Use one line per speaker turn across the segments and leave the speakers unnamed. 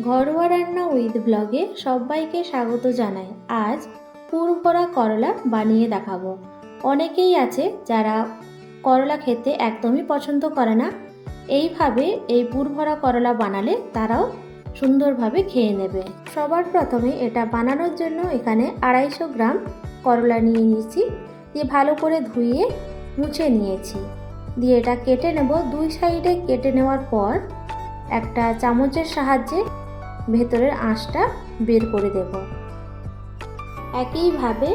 ঘরোয়া রান্না উইথ ব্লগে সবাইকে স্বাগত জানাই। আজ পুরভরা করলা বানিয়ে দেখাবো। অনেকেই আছে যারা করলা খেতে একদমই পছন্দ করে না। এইভাবে এই পুরভরা করলা বানালে তারাও সুন্দরভাবে খেয়ে নেবে। সবার প্রথমে এটা বানানোর জন্য এখানে আড়াইশো গ্রাম করলা নিয়ে নিয়েছি। দিয়ে ভালো করে ধুয়ে মুছে নিয়েছি। দিয়ে এটা কেটে নেব। দুই সাইডে কেটে নেওয়ার পর একটা চামচের সাহায্যে ভেতরের আঁশটা বের করে দেব। একইভাবে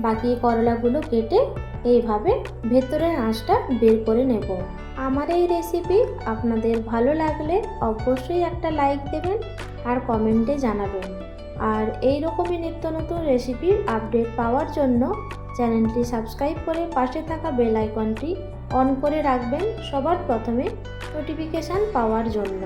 বাকি করলাগুলো কেটে এইভাবে ভেতরের আঁশটা বের করে নেব। আমার এই রেসিপি আপনাদের ভালো লাগলে অবশ্যই একটা লাইক দেবেন আর কমেন্টে জানাবেন। আর এই রকমই নিত্য নতুন রেসিপির আপডেট পাওয়ার জন্য চ্যানেলটি সাবস্ক্রাইব করে পাশে থাকা বেল আইকনটি অন করে রাখবেন সবার প্রথমে নোটিফিকেশান পাওয়ার জন্য।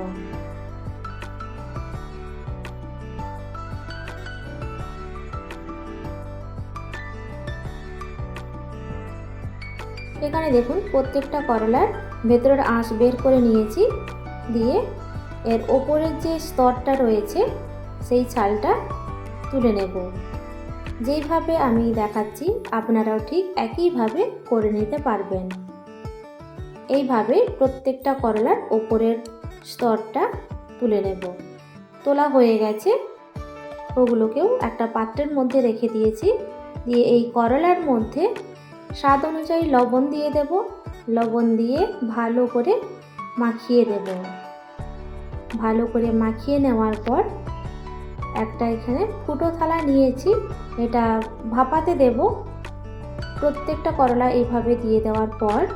এখানে দেখুন, প্রত্যেকটা করলার ভেতরের আঁশ বের করে নিয়েছি। দিয়ে এর ওপরের যে স্তরটা রয়েছে, সেই ছালটা তুলে নেব। যেইভাবে আমি দেখাচ্ছি, আপনারাও ঠিক একইভাবে করে নিতে পারবেন। এইভাবে প্রত্যেকটা করলার ওপরের স্তরটা তুলে নেব। তোলা হয়ে গেছে। ওগুলোকেও একটা পাত্রের মধ্যে রেখে দিয়েছি। দিয়ে এই করলার মধ্যে স্বাদ অনুযায়ী লবণ দিয়ে দেব। লবণ দিয়ে ভালো করে মাখিয়ে দেব। ভালো করে মাখিয়ে নেওয়ার পর একটা এখানে ফুটো থালা নিয়েছি। এটা ভাপাতে দেব। প্রত্যেকটা করলা এইভাবে দিয়ে দেওয়ার পর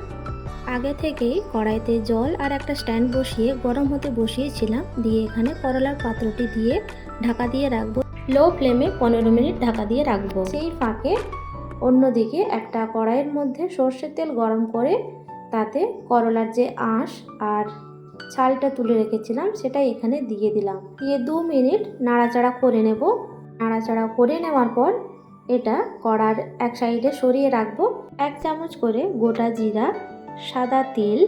আগে থেকেই কড়াইতে জল আর একটা স্ট্যান্ড বসিয়ে গরম হতে বসিয়েছিলাম। দিয়ে এখানে করলার পাত্রটি দিয়ে ঢাকা দিয়ে রাখব। লো ফ্লেমে পনেরো মিনিট ঢাকা দিয়ে রাখব। সেই ফাঁকে অন্যদিকে একটা কড়াইয়ের মধ্যে সর্ষের তেল গরম করে তাতে করলার যে আঁশ আর ছালটা তুলে রেখেছিলাম, সেটা এখানে দিয়ে দিলাম। দিয়ে দু মিনিট নাড়াচাড়া করে নেব। নাড়াচাড়া করে নেওয়ার পর এটা কড়ার এক সাইডে সরিয়ে রাখব। এক চামচ করে গোটা জিরা, সাদা তেল,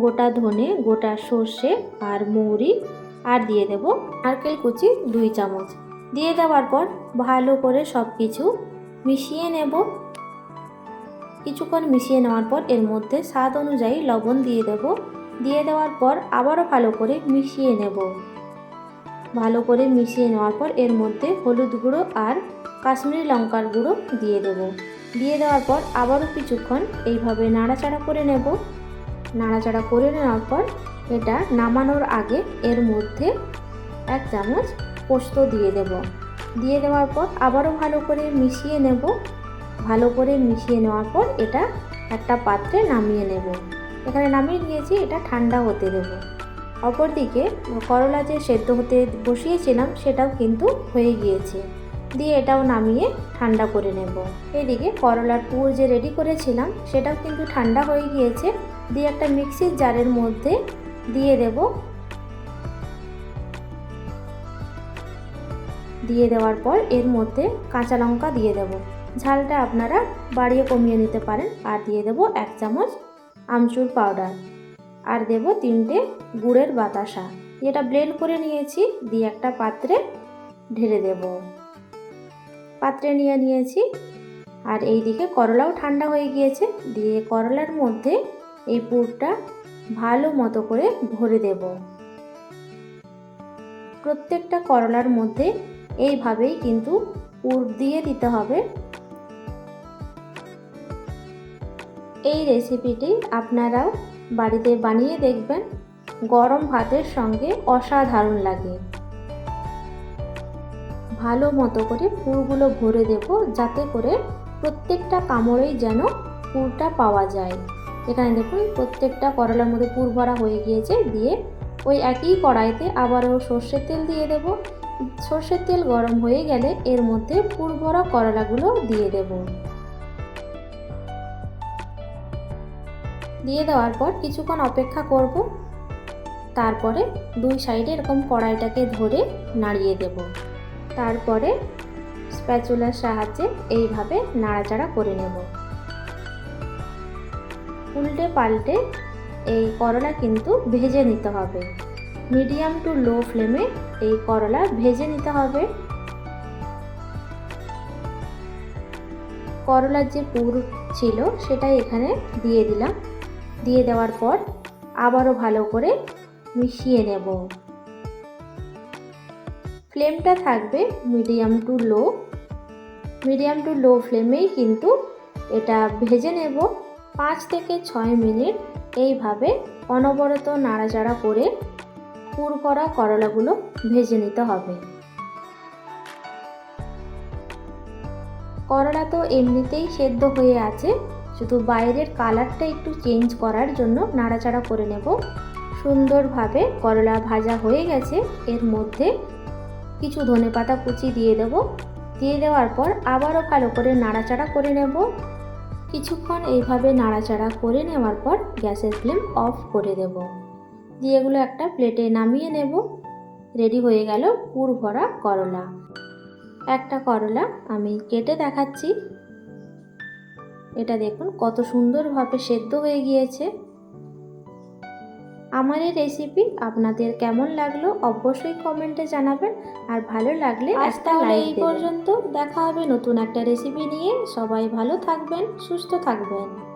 গোটা ধনে, গোটা সর্ষে আর মৌরি আর দিয়ে দেব। নারকেল কুচি দুই চামচ। দিয়ে দেওয়ার পর ভালো করে সব কিছু মিশিয়ে নেব। কিছুক্ষণ মিশিয়ে নেওয়ার পর এর মধ্যে স্বাদ অনুযায়ী লবণ দিয়ে দেব। দিয়ে দেওয়ার পর আবারও ভালো করে মিশিয়ে নেব। ভালো করে মিশিয়ে নেওয়ার পর এর মধ্যে হলুদ গুঁড়ো আর কাশ্মীরি লঙ্কার গুঁড়ো দিয়ে দেব। দিয়ে দেওয়ার পর আবারও কিছুক্ষণ এইভাবে নাড়াচাড়া করে নেব। নাড়াচাড়া করে নেওয়ার পর এটা নামানোর আগে এর মধ্যে এক চামচ পোস্ত দিয়ে দেব। দিয়ে দেওয়ার পর আবারও ভালো করে মিশিয়ে নেব। ভালো করে মিশিয়ে নেওয়ার পর এটা একটা পাত্রে নামিয়ে নেব। এখানে নামিয়ে নিয়েছি, এটা ঠান্ডা হতে দেব। অপরদিকে করলা যে সেদ্ধ হতে বসিয়েছিলাম, সেটাও কিন্তু হয়ে গিয়েছে। দিয়ে এটাও নামিয়ে ঠান্ডা করে নেব। এদিকে করলার পুর যে রেডি করেছিলাম, সেটাও কিন্তু ঠান্ডা হয়ে গিয়েছে। দিয়ে একটা মিক্সির জারের মধ্যে দিয়ে দেব। দিয়ে দেওয়ার পর এর মধ্যে কাঁচা লঙ্কা দিয়ে দেব। ঝালটা আপনারা বাড়িয়ে কমিয়ে নিতে পারেন। আর দিয়ে দেব এক চামচ আমচুর পাউডার। আর দেব তিনটে গুড়ের বাতাসা। যেটা ব্লেন্ড করে নিয়েছি, দিয়ে একটা পাত্রে ঢেলে দেব। পাত্রে নিয়ে নিয়েছি। আর এই দিকে করলাও ঠান্ডা হয়ে গিয়েছে। দিয়ে করলার মধ্যে এই পুরটা ভালো মতো করে ভরে দেব। প্রত্যেকটা করলার মধ্যে এইভাবেই কিন্তু পুর দিয়ে দিতে হবে। এই রেসিপিটি আপনারাও বাড়িতে বানিয়ে দেখবেন। গরম ভাতের সঙ্গে অসাধারণ লাগে। ভালো মতো করে পুরগুলো ভরে দেব যাতে করে প্রত্যেকটা কামড়েই যেন পুরটা পাওয়া যায়। এখানে দেখুন, প্রত্যেকটা করলার মধ্যে পুর ভরা হয়ে গিয়েছে। দিয়ে ওই একই কড়াইতে আবারও সর্ষের তেল দিয়ে দেব। সর্ষের তেল গরম হয়ে গেলে এর মধ্যে পুর ভরা করলাগুলো দিয়ে দেব। দিয়ে দেওয়ার পর কিছুক্ষণ অপেক্ষা করব। তারপরে দুই সাইডে এরকম কড়াইটাকে ধরে নাড়িয়ে দেব। তারপরে স্প্যাচুলার সাহায্যে এইভাবে নাড়াচাড়া করে নেব। উল্টে পাল্টে এই করলা কিন্তু ভেজে নিতে হবে। মিডিয়াম টু লো ফ্লেমে এই করলা ভেজে নিতে হবে। করলার যে পুর ছিল সেটাই এখানে দিয়ে দিলাম। দিয়ে দেওয়ার পর আবারও ভালো করে মিশিয়ে নেব। ফ্লেমটা থাকবে medium to low. Medium to low ফ্লেমেই কিন্তু এটা ভেজে নেব। পাঁচ থেকে ছয় মিনিট এইভাবে অনবরত নাড়াচাড়া করে পুর করা করলাগুলো ভেজে নিতে হবে। করলা তো এমনিতেই সেদ্ধ হয়ে আছে, শুধু বাইরের কালারটা একটু চেঞ্জ করার জন্য নাড়াচাড়া করে নেব। সুন্দরভাবে করলা ভাজা হয়ে গেছে, এর মধ্যে কিছু ধনেপাতা কুচি দিয়ে দেব। দিয়ে দেওয়ার পর আবারও ভালো করে নাড়াচাড়া করে নেব। কিছুক্ষণ এইভাবে নাড়াচাড়া করে নেওয়ার পর গ্যাসের ফ্লেম অফ করে দেব। দিয়ে এগুলো একটা প্লেটে নামিয়ে নেব। রেডি হয়ে গেল পুর ভরা করলা। একটা করলা আমি কেটে দেখাচ্ছি। এটা দেখুন কত সুন্দরভাবে সেদ্ধ হয়ে গিয়েছে। আমার এই রেসিপি আপনাদের কেমন লাগল অবশ্যই কমেন্টে জানাবেন। আর ভালো লাগলে
আজ
একটা
তাহলে এই
পর্যন্ত দেখা হবে নতুন একটা রেসিপি নিয়ে। সবাই ভালো থাকবেন সুস্থ থাকবেন।